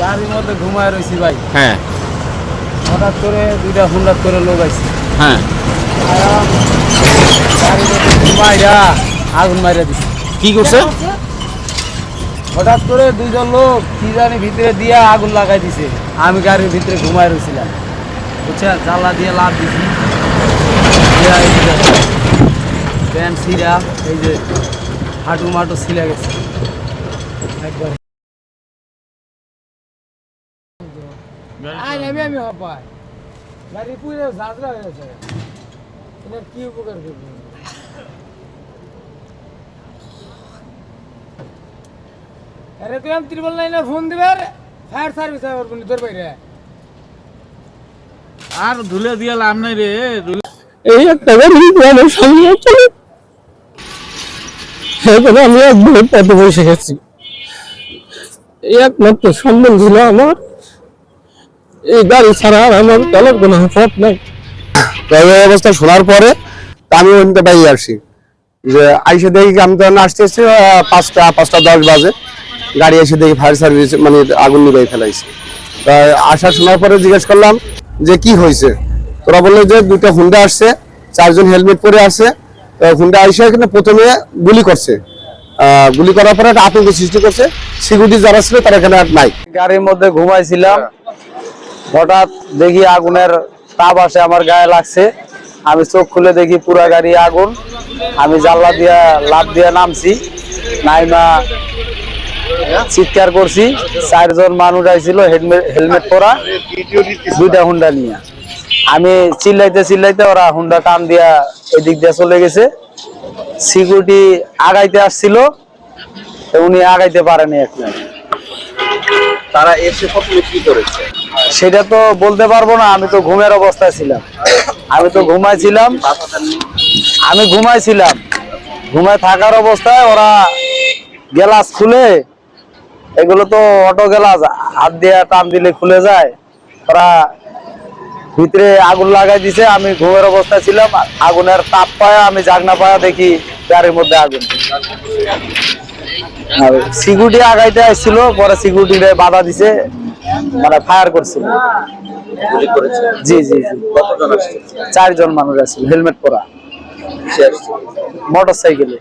গাড়ির মধ্যে ঘুমায় রয়েছি ভাই। হ্যাঁ। হঠাৎ করে দুইটা হুন্ডাত করে লোক আইছে। হ্যাঁ। আগুন দিছে। কি করছে? হঠাৎ করে দুইজন লোক কি জানি ভিতরে দিয়া আগুন লাগাই দিছে। আমি গাড়ির ভিতরে ঘুমায় রয়েছিলাম বুঝছেন দিয়ে লাভ দিছি। এই প্যান্ট ছিঁড়া এই যে হাঁটু মাটু ছিঁড়ে গেছে। একবার। আয় আমি আমি হপাই গাড়ি পুরো ঝাঁঝরা হয়ে গেছে এটা কি উপকার করবে আরে তুই আমি ত্রিপল লাইনে ফোন দিবে ফায়ার সার্ভিস আবার বলি তোর বাইরে আর ধুলে দিয়ে লাভ নাই রে এই একটা গাড়ি আমার সামনে এখন আমি একদম পথে বসে গেছি এই একমাত্র সম্বল ছিল আমার এই গাড়ি ছাড়া আর আমার চলার কোনো পথ নাই। ড্রাইভারের অবস্থা শোনার পরে আমি ওইখানটা বাইরে আসি যে আইসে দেখি আমি তখন আসতে আসছি পাঁচটা পাঁচটা দশ বাজে। গাড়ি এসে দেখি ফায়ার সার্ভিস মানে আগুন নিবাই ফেলাইছে। তা আসা শোনার পরে জিজ্ঞেস করলাম যে কি হয়েছে? তোরা বলল যে দুটো হুন্ডা আসছে চারজন হেলমেট পরে আছে। তো হুন্ডা আইসে এখানে প্রথমে গুলি করছে। আহ, গুলি করার পরে একটা আতঙ্ক সৃষ্টি করছে। সিকিউরিটি যারা ছিল তারা এখানে আর নাই। গাড়ির মধ্যে ঘুমাইছিলাম। হঠাৎ দেখি আগুনের তাপ আসে, আমার গায়ে লাগছে। আমি চোখ খুলে দেখি পুরা গাড়ি আগুন। আমি জানলা দিয়া লাভ দিয়া নামছি। নাইমা চিৎকার করছি। চারজন মানুষ আইছিল, হেলমেট পরা। দুইটা হুন্ডা নিয়ে। আমি চিল্লাইতে চিল্লাইতে ওরা হুন্ডা টান দিয়া এদিক দিয়ে চলে গেছে। সিকিউরিটি আগাইতে আসছিল উনি আগাইতে পারেনি এখন। তারা এসে প্রথমে কি করেছে। সেটা তো বলতে পারব না, আমি তো ঘুমের অবস্থায় ছিলাম। আমি তো ঘুমাইছিলাম আমি ঘুমাইছিলাম ঘুমায় থাকার অবস্থায় ওরা গ্লাস খুলে, এগুলো তো অটো গ্লাস, হাত দিয়ে টান দিলে খুলে যায়। ওরা ভিতরে আগুন লাগাই দিছে, আমি ঘুমের অবস্থায় ছিলাম, আগুনের তাপ পায়া, আমি জাগনা পায়া দেখি গাড়ির মধ্যে আগুন। সিকিউরিটি আগাইতে আসছিল পরে সিকিউরিটি বাধা দিছে মানে ফায়ার করছিল। জি জি জি। চারজন মানুষ আসছিল হেলমেট পরা। মোটর সাইকেলে